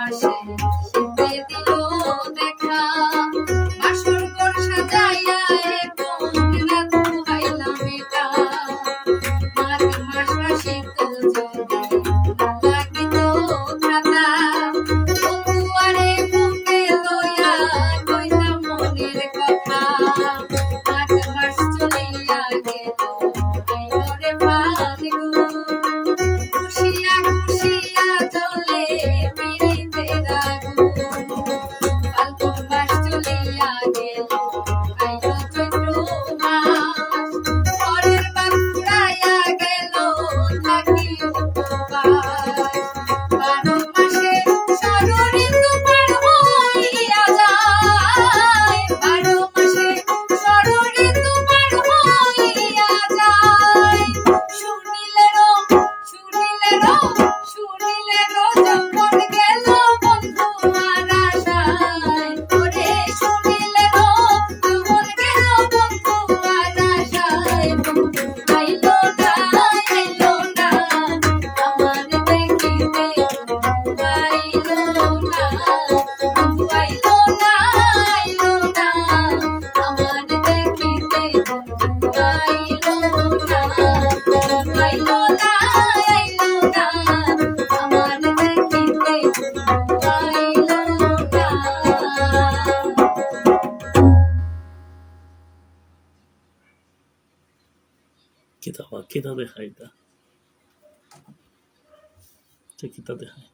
ভালোবাসে কিতা দেখায় এটা এটা কিতা দেখায়